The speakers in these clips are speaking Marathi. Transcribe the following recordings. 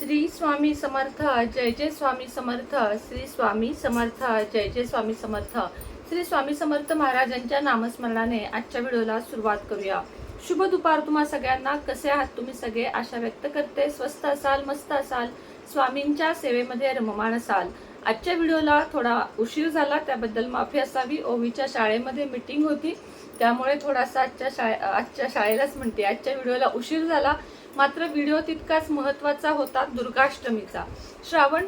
श्री स्वामी समर्थ जय जय स्वामी समर्थ श्री स्वामी समर्थ जय जय स्वामी समर्थ. श्री स्वामी समर्थ महाराजांच्या नामस्मरणाने आजच्या व्हिडिओला सुरुवात करूया. शुभ दुपार तुम्हा सगळ्यांना. कसे आहात तुम्ही सगळे? आशा व्यक्त करते. स्वस्त असाल मस्त असाल. स्वामींच्या सेवेमध्ये रममाण असाल. आजच्या व्हिडिओला थोडा उशीर झाला त्याबद्दल माफी असावी. ओवीच्या शाळेमध्ये मीटिंग होती त्यामुळे थोडासा आजच्या शाळे आजच्या शाळेलाच म्हणते. आजच्या व्हिडिओला उशीर झाला. मात्र व्हिडिओ तितकाच महत्त्वाचा होता दुर्गाष्टमीचा. श्रावण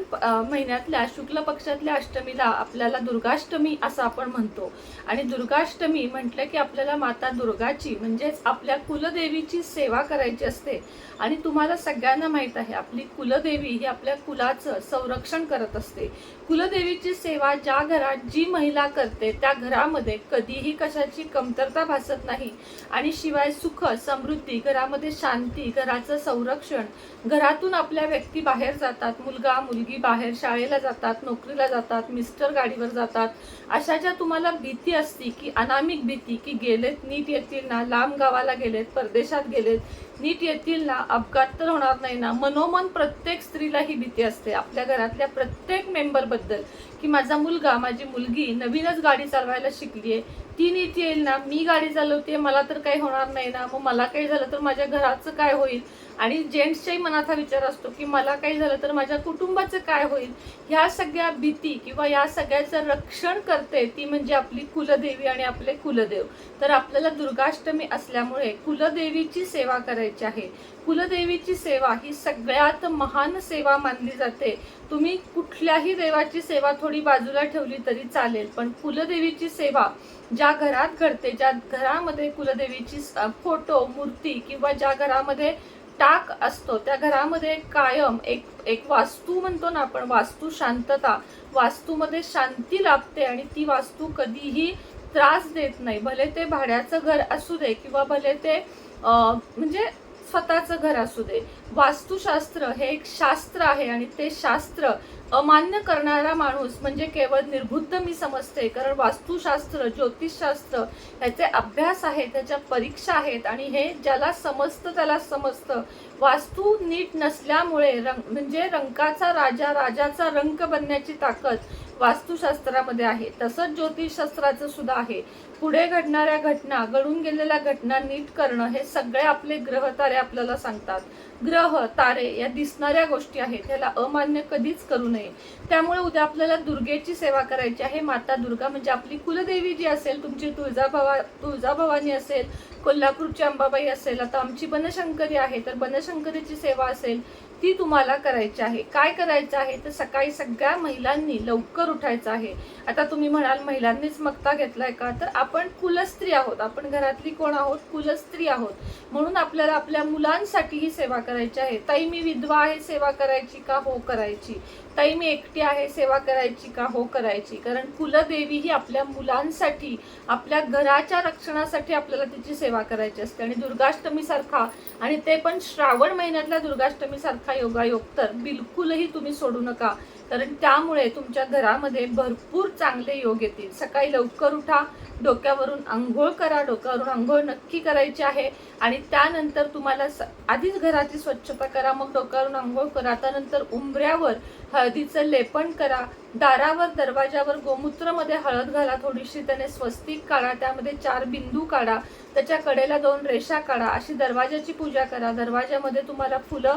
महिन्यातल्या शुक्ल पक्षातल्या अष्टमीला आपल्याला दुर्गाष्टमी असं आपण म्हणतो. आणि दुर्गाष्टमी म्हटलं की आपल्याला माता दुर्गाची म्हणजेच आपल्या कुलदेवीची सेवा करायची असते. आणि तुम्हाला सगळ्यांना माहीत आहे आपली कुलदेवी ही आपल्या कुलाचं संरक्षण करत असते. कुलदेवीची सेवा ज्या घरात जी महिला करते त्या घरामध्ये कधीही कशाची कमतरता भासत नाही. आणि शिवाय सुख समृद्धी घरामध्ये शांती घरा घराचं संरक्षण. घरातून आपल्या व्यक्ती बाहेर जातात. मुलगा मुलगी बाहेर शाळेला जातात नोकरीला जातात मिस्टर गाडीवर जातात. अशा ज्या तुम्हाला भीती असती की अनामिक भीती की गेलेत नीट येतील ना लांब गावाला गेलेत परदेशात गेलेत नीट येतील ना अपघात तर होणार नाही ना. मनोमन प्रत्येक स्त्रीला ही भीती असते. आपल्या घरातल्या प्रत्येक मेंबरबद्दल की माझा मुलगा माझी मुलगी नवीनच गाडी चालवायला शिकलीये ती नीट येईल ना मी गाडी चालवते मला तर काही होणार नाही ना मग मला काही झालं तर माझ्या घराचं काय होईल? आणि जेंट्सच्याही मनात हा विचार असतो की मला काही झालं तर माझ्या कुटुंबाचं काय होईल? ह्या सगळ्या भीती किंवा या सगळ्याचं रक्षण करते ती म्हणजे आपली कुलदेवी आणि आपले कुलदेव. तर आपल्याला दुर्गाष्टमी असल्यामुळे कुलदेवीची सेवा करायची आहे. कुलदेवीची सेवा ही सगळ्यात महान सेवा मानली जाते. तुम्ही कुठल्याही देवाची सेवा थोडी बाजूला ठेवली तरी चालेल पण कुलदेवीची सेवा ज्या घरात घडते ज्या घरामध्ये कुलदेवीची फोटो मूर्ती किंवा ज्या घरामध्ये टाक असतो त्या घरामध्ये कायम एक एक वास्तू म्हणतो ना आपण वास्तू शांतता. वास्तूमध्ये शांती लाभते आणि ती वास्तू कधीही त्रास देत नाही. भले ते भाड्याचं घर असू दे किंवा भले ते म्हणजे स्वतःचं घर असू दे. वास्तुशास्त्र हे एक शास्त्र आहे आणि ते शास्त्र अमान्य करणारा माणूस म्हणजे केवळ निर्बुद्ध मी समजते कारण वास्तुशास्त्र ज्योतिषशास्त्र ह्याचे अभ्यास आहेत त्याच्या परीक्षा आहेत आणि हे ज्याला समजतं त्याला समजतं. वास्तू नीट नसल्यामुळे रंग म्हणजे रंकाचा राजा राजाचा रंग बनण्याची ताकद वास्तुशास्त्रामध्ये आहे. तसंच ज्योतिषशास्त्राचं सुद्धा आहे. पुढे घडणाऱ्या घटना घडून गेलेल्या घटना नीट करणं हे सगळे आपले ग्रह तारे आपल्याला सांगतात. ग्रह तारे या दिसणाऱ्या गोष्टी आहेत. ह्याला अमान्य कधीच करू नये. त्यामुळे उद्या आपल्याला दुर्गेची सेवा करायची आहे. माता दुर्गा म्हणजे आपली कुलदेवी जी असेल तुमची तुळजाभवा तुळजाभवानी असेल कोल्हापूरची अंबाबाई असेल. आता आमची बनशंकरी आहे तर बनशंकरीची सेवा असेल. ती तुम्हाला करायची आहे. काय करायचं आहे? तर सकाळी सगळ्या महिलांनी लवकर उठायचं आहे. आता तुम्ही म्हणाल महिलांनीच मक्ता घेतलाय का? तर आपण कुलस्त्री आहोत. आपण घरातली कोण आहोत? कुलस्त्री आहोत. म्हणून आपल्याला आपल्या मुलांसाठी ही सेवा करायची आहे. ताई मी विधवा आहे सेवा करायची का? हो करायची. ताई मी एकटी आहे सेवा करायची का? हो करायची. कारण कुलदेवी ही आपल्या मुलांसाठी आपल्या घराच्या रक्षणासाठी आपल्याला तिची सेवा करायची असते. आणि दुर्गाष्टमीसारखा आणि ते पण श्रावण महिन्यातल्या दुर्गाष्टमीसारखा हा योगायोग तर बिलकुलही तुम्ही सोडू नका. कारण त्यामुळे तुमच्या घरामध्ये भरपूर चांगले योग येतील. सकाळी लवकर उठा डोक्यावरून आंघोळ करा डोक्यावरून आंघोळ नक्की करायची आहे. आणि त्यानंतर तुम्हाला स- आधीच घराची स्वच्छता करा मग डोक्यावरून आंघोळ करा. त्यानंतर उंबऱ्यावर हळदीचं लेपन करा. दारावर दरवाजावर गोमूत्रमध्ये हळद घाला थोडीशी त्याने स्वस्तिक काढा. त्यामध्ये चार बिंदू काढा. त्याच्या कडेला दोन रेषा काढा. अशी दरवाजाची पूजा करा. दरवाजामध्ये तुम्हाला फुलं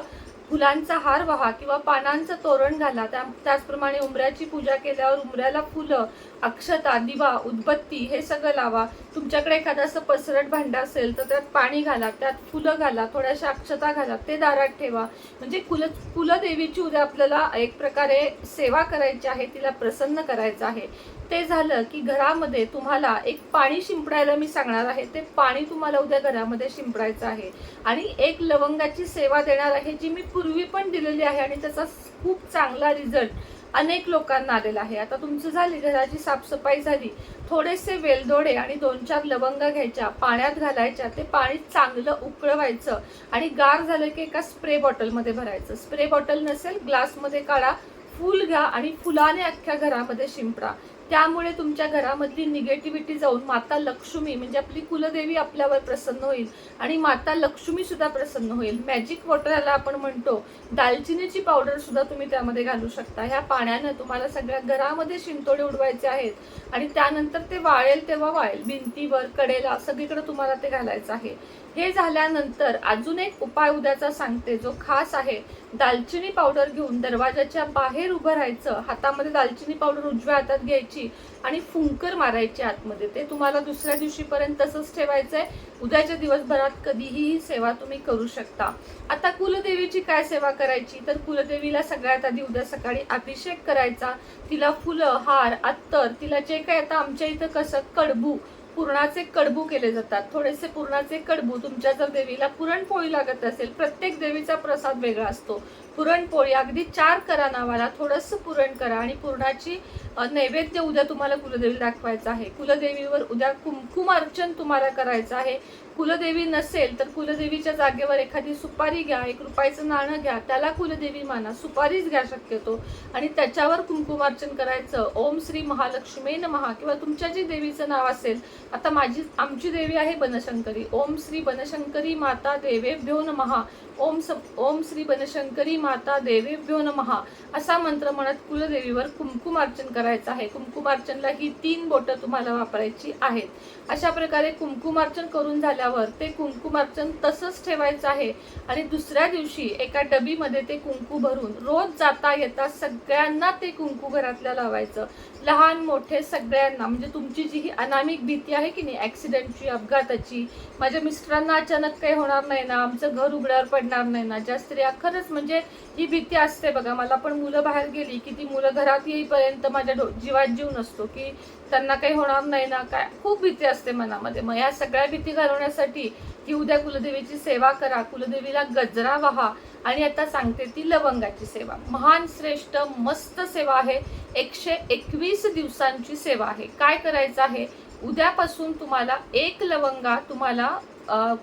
फुलांचा हार व्हा किंवा पानांचं तोरण घाला त्या त्याचप्रमाणे उंबऱ्याची पूजा केल्यावर उमऱ्याला फुलं अक्षता दिवा उदबत्ती हे सगळं लावा. तुमच्याकडे एखादं असं पसरट भांडं असेल तर त्यात पाणी घाला त्यात फुलं घाला थोड्याशा अक्षता घाला ते दारात ठेवा. म्हणजे कुल कुलदेवीची उद्या आपल्याला एक प्रकारे सेवा करायची आहे तिला प्रसन्न करायचं आहे. ते झालं की घरामध्ये तुम्हाला एक पाणी शिंपडायला मी सांगणार आहे ते पाणी तुम्हाला उद्या घरामध्ये शिंपडायचं आहे. आणि एक लवंगाची सेवा देणार आहे जी मी पूर्वी पण दिलेली आहे आणि त्याचा खूप चांगला रिझल्ट अनेक लोकांना आलेला आहे. आता तुमचं झाली घराची साफसफाई झाली. थोडेसे वेलदोडे आणि दोन चार लवंगा घ्यायच्या पाण्यात घालायच्या ते पाणी चांगलं उकळवायचं आणि गार झालं की एका स्प्रे बॉटलमध्ये भरायचं. स्प्रे बॉटल नसेल ग्लासमध्ये काढा फूल घ्या आणि फुलाने अख्ख्या घरामध्ये शिंपडा. त्यामुळे तुमच्या घरामधली निगेटिव्हिटी जाऊन माता लक्ष्मी म्हणजे आपली कुलदेवी आपल्यावर प्रसन्न होईल आणि माता लक्ष्मी सुद्धा प्रसन्न होईल. मॅजिक वॉटर याला आपण म्हणतो. दालचिनीची पावडर सुद्धा तुम्ही त्यामध्ये घालू शकता. ह्या पाण्यानं तुम्हाला सगळ्या घरामध्ये शिंतोडे उडवायचे आहेत आणि त्यानंतर ते वाळेल तेव्हा वाळेल. भिंतीवर कडेला सगळीकडे तुम्हाला ते घालायचं आहे. हे झाल्यानंतर अजून एक उपाय उद्याचा सांगते जो खास आहे. दालचिनी पावडर घेऊन दरवाजाच्या बाहेर उभं राहायचं. हातामध्ये दालचिनी पावडर उजव्या हातात घ्यायची आणि फुंकर मारायची आतमध्ये. ते तुम्हाला दुसऱ्या दिवशीपर्यंत तसंच ठेवायचं आहे उद्याच्या दिवसभरात कधीही ही सेवा तुम्ही करू शकता. आता कुलदेवीची काय सेवा करायची? तर कुलदेवीला सगळ्यात आधी उद्या सकाळी अभिषेक करायचा. तिला फुलं हार अत्तर तिला जे काय आता आमच्या इथं कसं कडबू पुरणाचे कडबू केले जातात. थोडेसे पुरणाचे कडबू तुमच्या जर देवीला पुरणपोळी लागत असेल प्रत्येक देवीचा प्रसाद वेगळा असतो. पुरणपोळी. अगदी चार करा नावाला. थोडंसं पुरण करा आणि पुरणाची नैवेद्य उद्या तुम्हाला कुलदेवी दाखवायचं आहे. कुलदेवीवर उद्या कुमकुम अर्चन तुम्हाला करायचं आहे. कुलदेवी नसेल तर कुलदेवीच्या जागेवर एखादी सुपारी घ्या एक रुपयाचं नाणं घ्या त्याला कुलदेवी माना. सुपारीच घ्या शक्यतो. आणि त्याच्यावर कुंकुमार्चन करायचं. ओम श्री महालक्ष्मी महा किंवा तुमच्या जी देवीचं नाव असेल आता माझी आमची देवी आहे बनशंकरी. ओम श्री बनशंकरी माता देवेभ्यो नमहा ओम सप ओम श्री बनशंकरी माता देवेभ्यो नमहा असा मंत्र म्हणत कुलदेवीवर कुंकुमार्चन करायचं आहे. कुंकुमार्चनला ही तीन बोटं तुम्हाला वापरायची आहेत. अशा प्रकारे कुंकुमार्चन करून झाल्यावर ते कुंकुमार्चन तसंच ठेवायचं आहे आणि दुसऱ्या दिवशी एका डबीमध्ये ते कुंकू भरून रोज जाता येता सगळ्यांना ते कुंकू घरातल्या लावायचं. लहान मोठे सगळ्यांना म्हणजे तुमची जी ही अनामिक भीती आहे की नाही ॲक्सिडेंटची अपघाताची माझ्या मिस्टरांना अचानक काही होणार नाही ना आमचं घर उघड्यावर पडणार नाही ना ज्या स्त्रिया खरंच म्हणजे ही भीती असते बघा. मला पण मुलं बाहेर गेली की ती मुलं घरात येईपर्यंत माझ्या डो- जीवात जीव नसतो की त्यांना काही होणार नाही ना काय? खूप भीती असते मनामध्ये. मग या सगळ्या भीती घालवण्यासाठी की उद्या कुलदेवीची सेवा करा कुलदेवीला गजरा वहा आणि आता सांगते ती लवंगाची सेवा. महान श्रेष्ठ मस्त सेवा आहे. एकशे एकवीस दिवसांची सेवा आहे. काय करायचं आहे? उद्यापासून तुम्हाला एक लवंगा तुम्हाला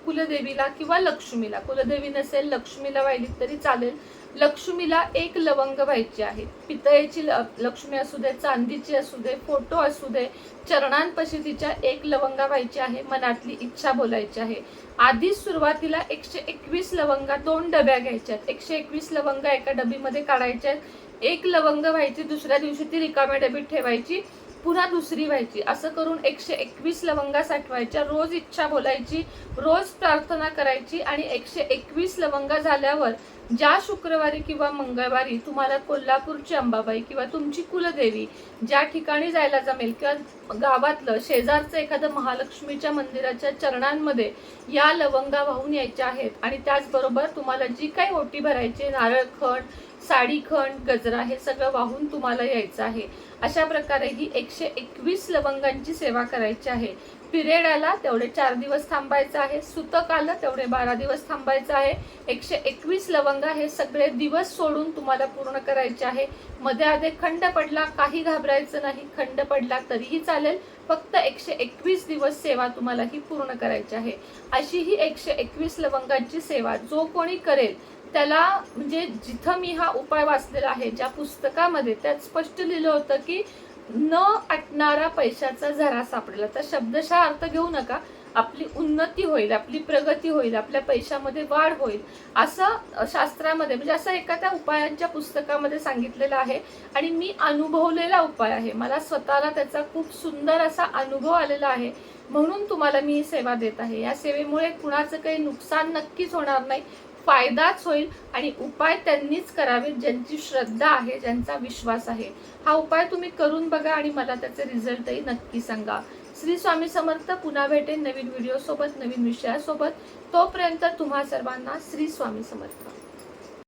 कुलदेवीला किंवा लक्ष्मीला. कुलदेवी नसेल लक्ष्मीला वाहिली तरी चालेल. लक्ष्मीला एक लवंग व्हायची आहे. पितळेची ल- लक्ष्मी असू दे चांदीची असू दे फोटो असू दे चरणांपाशी तिच्या एक लवंगा व्हायची आहे मनातली इच्छा बोलायची आहे. आधीच सुरुवातीला एकशे एकवीस लवंगा दोन डब्या घ्यायच्या आहेत एकशे एकवीस लवंगा एका डबीमध्ये काढायच्या आहेत एक लवंग व्हायची दुसऱ्या दिवशी ती रिकाम्या डबीत ठेवायची. पुन्हा दुसरी व्हायची. असं करून एकशे एकवीस लवंगा साठवायच्या. रोज इच्छा बोलायची रोज प्रार्थना करायची आणि एकशे एकवीस लवंगा झाल्यावर ज्या शुक्रवारी किंवा मंगळवारी तुम्हाला कोल्हापूरची अंबाबाई किंवा तुमची कुलदेवी ज्या ठिकाणी जायला जमेल किंवा गावातलं शेजारचं एखादं महालक्ष्मीच्या मंदिराच्या चरणांमध्ये या लवंगा वाहून यायच्या आहेत आणि त्याचबरोबर तुम्हाला जी काही ओटी भरायची नारळ खण साडी खण गजरा हे सगळं वाहून तुम्हाला यायचं आहे. अशा प्रकारे ही एकशे एकवीस लवंगांची सेवा करायची आहे. पिरियड आला तेवढे चार दिवस थांबायचं आहे. सुतक आलं तेवढे बारा दिवस थांबायचं आहे. एकशे एकवीस लवंगा हे सगळे दिवस सोडून तुम्हाला पूर्ण करायचे आहे. मध्ये आधे खंड पडला काही घाबरायचं नाही. खंड पडला तरीही चालेल. फक्त एकशे एकवीस दिवस सेवा तुम्हाला ही पूर्ण करायची आहे. अशी ही एकशे एकवीस लवंगांची सेवा जो कोणी करेल त्याला म्हणजे जिथं मी हा उपाय वाचलेला आहे ज्या पुस्तकामध्ये त्यात स्पष्ट लिहिलं होतं की न आटणारा पैशाचा झरा सापडेल. तर शब्दशः अर्थ घेऊ नका. आपली उन्नती होईल आपली प्रगती होईल आपल्या पैशामध्ये वाढ होईल. असं शास्त्रामध्ये म्हणजे असं एखाद्या उपायांच्या पुस्तकामध्ये सांगितलेलं आहे. आणि मी अनुभवलेला उपाय आहे. मला स्वतःला त्याचा खूप सुंदर असा अनुभव आलेला आहे. म्हणून तुम्हाला मी ही सेवा देत आहे. या सेवेमुळे कुणाचं काही नुकसान नक्कीच होणार नाही. फायदाच होईल आणि उपाय त्यांनीच करावेत ज्यांची श्रद्धा आहे ज्यांचा विश्वास आहे. हा उपाय तुम्ही करून बघा आणि मला त्याचे रिझल्टही नक्की सांगा. श्री स्वामी समर्थ पुन्हा भेटेन नवीन व्हिडिओसोबत नवीन विषयासोबत. तोपर्यंत तुम्हा सर्वांना श्री स्वामी समर्थ.